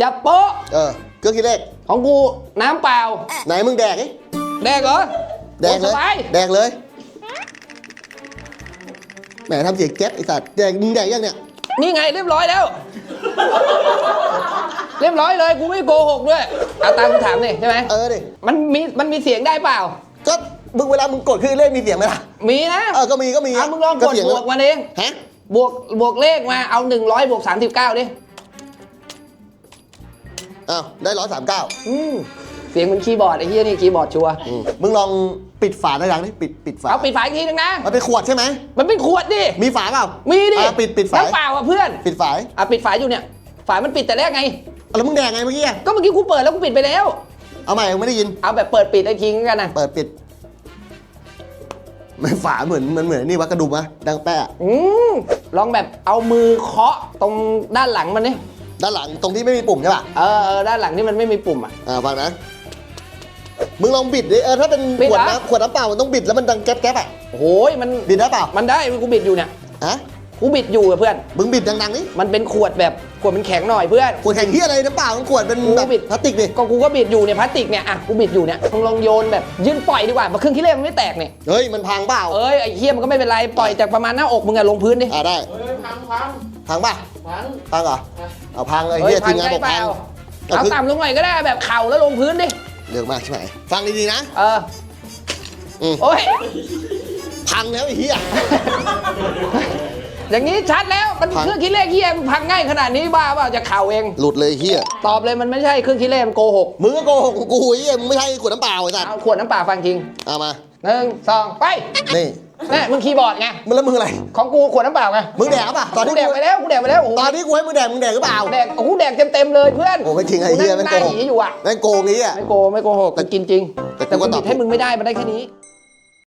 จับโป๊ะเออเครื่องคิดเลขของกูน้ำเปล่า ไหนมึงแดกนี่แดกเหรอแดกเลโอ้ยสบายแดกเลยแหมทำเสียงแก๊ปไอ้สัตว์แดกมึงแดกยังเนี่ยนี่ไงเรียบร้อยแล้ว เรียบร้อยเลยกูไม่โกหกด้วยเอาตามกูถามนี่ใช่ไหมเออดิมันมีมันมีเสียงได้เปล่า ก็มึงเวลามึงกดเครื่องคิดเลขมีเสียงไหมล่ะมีนะเออก็มีก็มีเอามึงลองกดเสียงบวกมาเองฮะบวกบวกเลขมาเอา 100บวก39ดิ อ้าวได้ร้อยสามเก้าอืมเสียงเหมันคีย์บอร์ดไอ้เหี้ยนี่คีย์บอร์ดชัวร์มึงลองปิดฝาได้ยังนี่ปิดปิดฝา เอาปิดฝาอีกทีนึงนะ มันเป็นขวดใช่ไหม มันเป็นขวดดิ มีฝาเปล่า มีดิอะปิดปิดฝาน้ำเปล่าอะเพื่อน ปิดฝาอะปิดฝาอยู่เนี่ย ฝามันปิดแต่แรกไงแล้วมึงแดกไงเมื่อกี้อะก็เมื่อกี้กูเปิดแล้วกูปิดไปแล้ว เอาใหม่มึงไม่ได้ยิน เอาแบบเปิดปิดไอ้ทิ้งกันนะ เปิดปิดไม่ฝาเหมือนมันเหมือนนี่วัดกระดุมอะดังแปะอืมลองแบบเอามือเคาะตรงด้านหลังมันนี่ ด้านหลังตรงที่ไม่มีปุ่มใช่ป่ะเออเออด้านหลังที่มันไม่มีปุ่มอะ อ่าฟังนะมึงลองบิดดิเออถ้าเป็นบิดขวดเหรอ น้ำขวดน้ำเปล่ามันต้องบิดแล้วมันดังแก๊บแก๊บอะโอ้ยมันบิดได้เปล่ามันได้กูบิดอยู่เนี่ยฮะกูบิดอยู่อะเพื่อน มึงบิดดังๆนี่มันเป็นขวดแบบขวดมันแข็งหน่อยเพื่อน ขวดแข็งที่อะไรน้ำเปล่ามันขวดเป็นกูแบบบิด พลาสติกดิก็กูก็บิดอยู่เนี่ยพลาสติกเนี่ยอะกูบิดอยู่เนี่ยมึงลองโยนแบบยื่นปล่อยดีกว่าเพราะเครื่องคิดเลขมันไม่แตกเนี่ยเฮ้ยมันพังเปล่าเอ้ยไอ้เหี้ยมันก็ไม่เป็นไรปล่อยจากประมาณหน้าอกมึงอะลงพื้นดิอ่าได้เฮ้ยพังพังพังป่ะ พัง พังเหรอเอาพังไอ้เฮ้ยเหี้ยพัทีงมงานได้บอกเปพัล่างเอาเอาคือต่ำลงหน่อยก็ได้แบบเข่าแล้วลงพื้นดิ เรื่องมากใช่ไหมฟังดีๆนะ เอออืมโอ้ย พังแล้วไอ้เหี้ยอย่างนี้ชัดแล้วมันพัง เครื่องคิดเลขเฮียมันพังง่ายขนาดนี้บ้าเปล่าจะเข่าเอง หลุดเลยเหี้ยตอบเลยมันไม่ใช่เครื่องคิดเลขมันโกหก มึงก็โกหกกูไอ้เหี้ยมึงไม่ใช่ขวดน้ำเปล่าไอ้สัตว์เอาขวดน้ำเปล่าฟังจริงเอามา หนึ่งสองไป นี่แน่มึงคีย์บอร์ดไง มึงแล้วมึงอะไร ของกูขวดน้ำเปล่าไง มึงแดกป่ะตอนกูที่แดกไปแล้ว กูแดกไปแล้ว โอ้โหตอนที่กูให้มึงแดกมึงแดกหรือเปล่า แดก โอ้โห แดกเต็มๆเลยเพื่อนโอ้ไม่จริงไอ้เหี้ยกูไม่นั่งโกหหกน้าหยีอยู่อะแม่งโกงนี้อะไม่โกไม่โกหกแต่กูกินจริง แต่กูแต่ก็กูตอบิบดให้มึงไม่ได้ มันได้แค่นี้